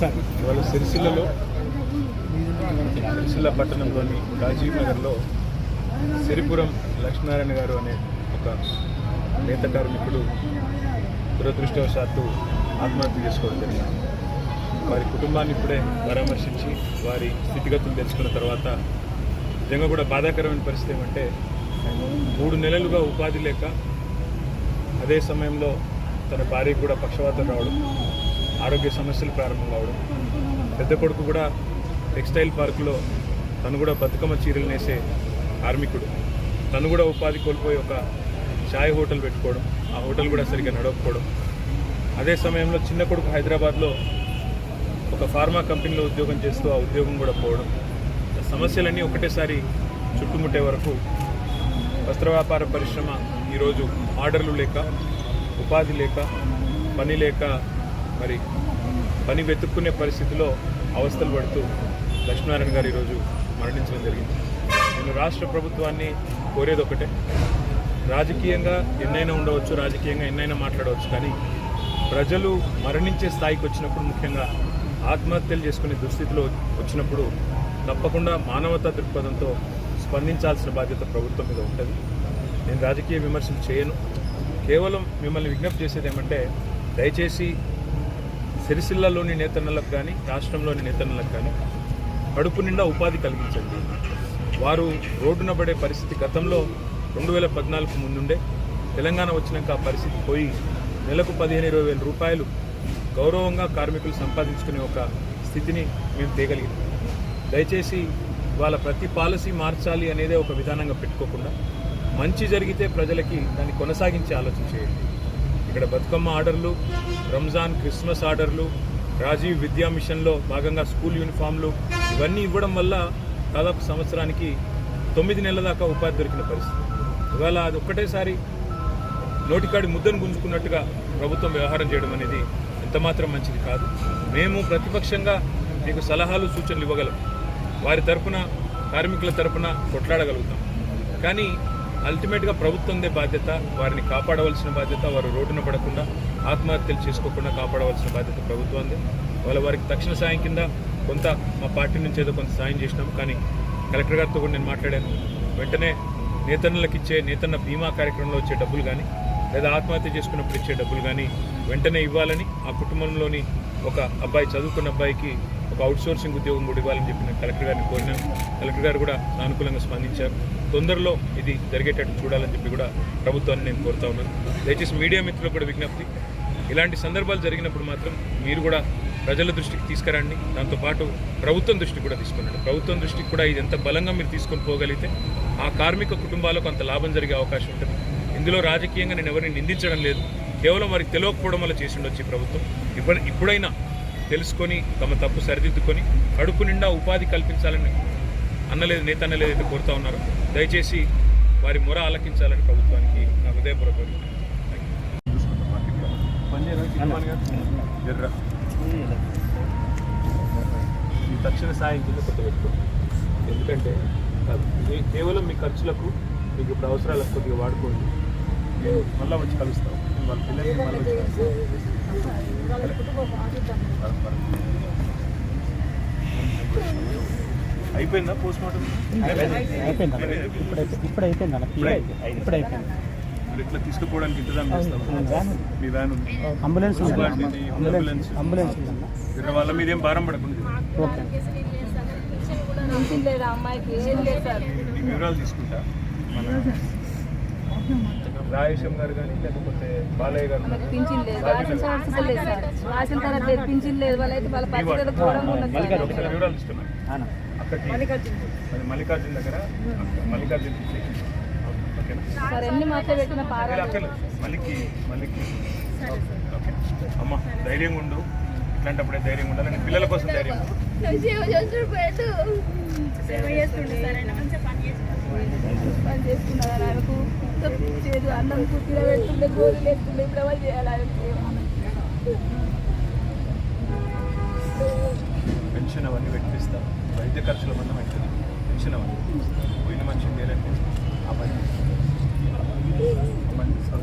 Sir. ఇవాళ సిరిసిల్లలో సిరిసిల్ల పట్టణంలోని రాజీవ్ నగర్లో సిరిపురం లక్ష్మీనారాయణ గారు అనే ఒక నేత కార్మికుడు దురదృష్టవశాత్తు ఆత్మహత్య చేసుకోవడం జరిగింది. వారి కుటుంబాన్ని ఇప్పుడే పరామర్శించి వారి స్థితిగతులు తెలుసుకున్న తర్వాత నిజంగా కూడా బాధాకరమైన పరిస్థితి ఏమంటే మూడు నెలలుగా ఉపాధి లేక అదే సమయంలో తన భార్యకు కూడా పక్షవాతం రావడం ఆరోగ్య సమస్యలు ప్రారంభం కావడం. పెద్ద కొడుకు కూడా టెక్స్టైల్ పార్కులో తను కూడా బతుకమ్మ చీరలు నేసే కార్మికుడు. తను కూడా ఉపాధి కోల్పోయి ఒక ఛాయ్ హోటల్ పెట్టుకోవడం ఆ హోటల్ కూడా సరిగ్గా నడవకపోవడం. అదే సమయంలో చిన్న కొడుకు హైదరాబాద్లో ఒక ఫార్మా కంపెనీలో ఉద్యోగం చేస్తూ ఆ ఉద్యోగం కూడా పోవడం. సమస్యలన్నీ ఒకటేసారి చుట్టుముట్టే వరకు వస్త్ర వ్యాపార పరిశ్రమ ఈరోజు ఆర్డర్లు లేక ఉపాధి లేక పని లేక మరి పని వెతుక్కునే పరిస్థితిలో అవస్థలు పడుతూ లక్ష్మీనారాయణ గారు ఈరోజు మరణించడం జరిగింది. నేను రాష్ట్ర ప్రభుత్వాన్ని కోరేది ఒకటే. రాజకీయంగా ఎన్నైనా ఉండవచ్చు రాజకీయంగా ఎన్నైనా మాట్లాడవచ్చు కానీ ప్రజలు మరణించే స్థాయికి వచ్చినప్పుడు ముఖ్యంగా ఆత్మహత్యలు చేసుకునే దుస్థితిలో వచ్చినప్పుడు తప్పకుండా మానవతా దృక్పథంతో స్పందించాల్సిన బాధ్యత ప్రభుత్వం మీద ఉంటుంది. నేను రాజకీయ విమర్శలు చేయను. కేవలం మిమ్మల్ని విజ్ఞప్తి చేసేది ఏమంటే దయచేసి సిరిసిల్లలోని నేతన్నలకు కానీ రాష్ట్రంలోని నేతన్నలకు కానీ కడుపు నిండా ఉపాధి కలిగించండి వారు రోడ్డున పడే పరిస్థితి గతంలో రెండు వేల పద్నాలుగు ముందుండే. తెలంగాణ వచ్చినాక ఆ పరిస్థితి పోయి నెలకు పదిహేను ఇరవై వేల రూపాయలు గౌరవంగా కార్మికులు సంపాదించుకునే ఒక స్థితిని మేము తేగలిగాం దయచేసి వాళ్ళ ప్రతి పాలసీ మార్చాలి అనేదే ఒక విధానంగా పెట్టుకోకుండా మంచి జరిగితే ప్రజలకి దాన్ని కొనసాగించే ఆలోచన చేయండి. ఇక్కడ బతుకమ్మ ఆర్డర్లు రంజాన్ క్రిస్మస్ ఆర్డర్లు రాజీవ్ విద్యా మిషన్లో భాగంగా స్కూల్ యూనిఫామ్లు ఇవన్నీ ఇవ్వడం వల్ల దాదాపు సంవత్సరానికి తొమ్మిది నెలల దాకా ఉపాధి దొరికిన పరిస్థితి. ఇవాళ అది ఒక్కటేసారి నోటికాడి ముద్దను గుంజుకున్నట్టుగా ప్రభుత్వం వ్యవహారం చేయడం అనేది ఎంతమాత్రం మంచిది కాదు. మేము ప్రతిపక్షంగా మీకు సలహాలు సూచనలు ఇవ్వగలం. వారి తరపున కార్మికుల తరపున కొట్లాడగలుగుతాం. కానీ అల్టిమేట్గా ప్రభుత్వందే బాధ్యత వారిని కాపాడవలసిన బాధ్యత వారు రోడ్డున పడకుండా ఆత్మహత్యలు చేసుకోకుండా కాపాడవలసిన బాధ్యత ప్రభుత్వందే. వాళ్ళ వారికి తక్షణ సాయం కింద కొంత మా పార్టీ నుంచి ఏదో కొంత సాయం చేసినాం. కానీ కలెక్టర్ గారితో కూడా నేను మాట్లాడాను. వెంటనే నేతన్నలకు ఇచ్చే నేతన్న బీమా కార్యక్రమంలో వచ్చే డబ్బులు కానీ లేదా ఆత్మహత్య చేసుకున్నప్పుడు ఇచ్చే డబ్బులు కానీ వెంటనే ఇవ్వాలని ఆ కుటుంబంలోని ఒక అబ్బాయి చదువుకున్న అబ్బాయికి ఒక అవుట్సోర్సింగ్ ఉద్యోగం కూడా ఇవ్వాలని చెప్పి నేను కలెక్టర్ గారిని కోరినాను కలెక్టర్ గారు కూడా సానుకూలంగా స్పందించారు. తొందరలో ఇది జరిగేటట్టు చూడాలని చెప్పి కూడా ప్రభుత్వాన్ని నేను కోరుతా ఉన్నాను. దయచేసి మీడియా మిత్రులకు కూడా విజ్ఞప్తి. ఇలాంటి సందర్భాలు జరిగినప్పుడు మాత్రం మీరు కూడా ప్రజల దృష్టికి తీసుకురండి. దాంతోపాటు ప్రభుత్వం దృష్టికి కూడా తీసుకురండి. ప్రభుత్వం దృష్టికి కూడా ఇది ఎంత బలంగా మీరు తీసుకొని పోగలిగితే ఆ కార్మిక కుటుంబాలకు అంత లాభం జరిగే అవకాశం ఉంటుంది. ఇందులో రాజకీయంగా నేను ఎవరిని నిందించడం లేదు. కేవలం వారికి తెలియకపోవడం వల్ల చేసి ఉండొచ్చు ప్రభుత్వం. ఇప్పుడు ఇప్పుడైనా తెలుసుకొని తమ తప్పు సరిదిద్దుకొని కడుపు నిండా ఉపాధి కల్పించాలని అన్నలేదు నేత అన్నలేదు అయితే కోరుతా ఉన్నారు. దయచేసి వారి మొర ఆలకించాలని ప్రభుత్వానికి నా హృదయపూర్వక ఈ తక్షణ సాయం కింద కొత్త పెట్టుకోండి. ఎందుకంటే కేవలం మీ ఖర్చులకు మీకు ఇప్పుడు అవసరాలకు కొద్దిగా వాడుకోండి. మళ్ళీ వచ్చి కలుస్తాం. వాళ్ళ మళ్ళీ. అయిపోయిందా పోస్ట్ మార్టం అయిపోయింది ఇప్పుడు అయిపోయింది అన్న అయిపోయింది ఇప్పుడు అయిపోయింది మీరు ఇట్లా తీసుకుపోవడానికి ఇంతజాం చేస్తాం వ్యాన్ ఉంది. మీ వ్యాన్ ఉంది. అంబులెన్స్. అంబులెన్స్. అంబులెన్స్. ఉందన్న వీళ్ళ మీదేం భారం పడకుండా ఓకే. వివరాలు తీసుకుంటా? మన రాయేశం గారు కానీ లేకపోతే బాలయ్య గారు వివరాలు ఇస్తున్నాను అక్కడికి మల్లికార్జున్. దగ్గర మల్లికార్జున్ మళ్ళీకి మళ్ళీకి అమ్మ ధైర్యంగా ఉండు. ఇట్లాంటప్పుడే ధైర్యంగా ఉండాలి. నేను పిల్లల కోసం ధైర్యం ఉండు. సేవ చేస్తుండే సేవ చేస్తుండే పని చేసుకున్నారు ఆయనకు చేదు అన్నం కుట్టిన పెడుతుండే గోలు లేస్తుండే ఇప్పుడు ఎవరు చేయాలి పెన్షన్ అవన్నీ పెట్టిస్తాం. వైద్య ఖర్చుల మందం అవుతుంది పెన్షన్ అవన్నీ పోయిన మనిషిని లేదంటే ఆ పని. ఆ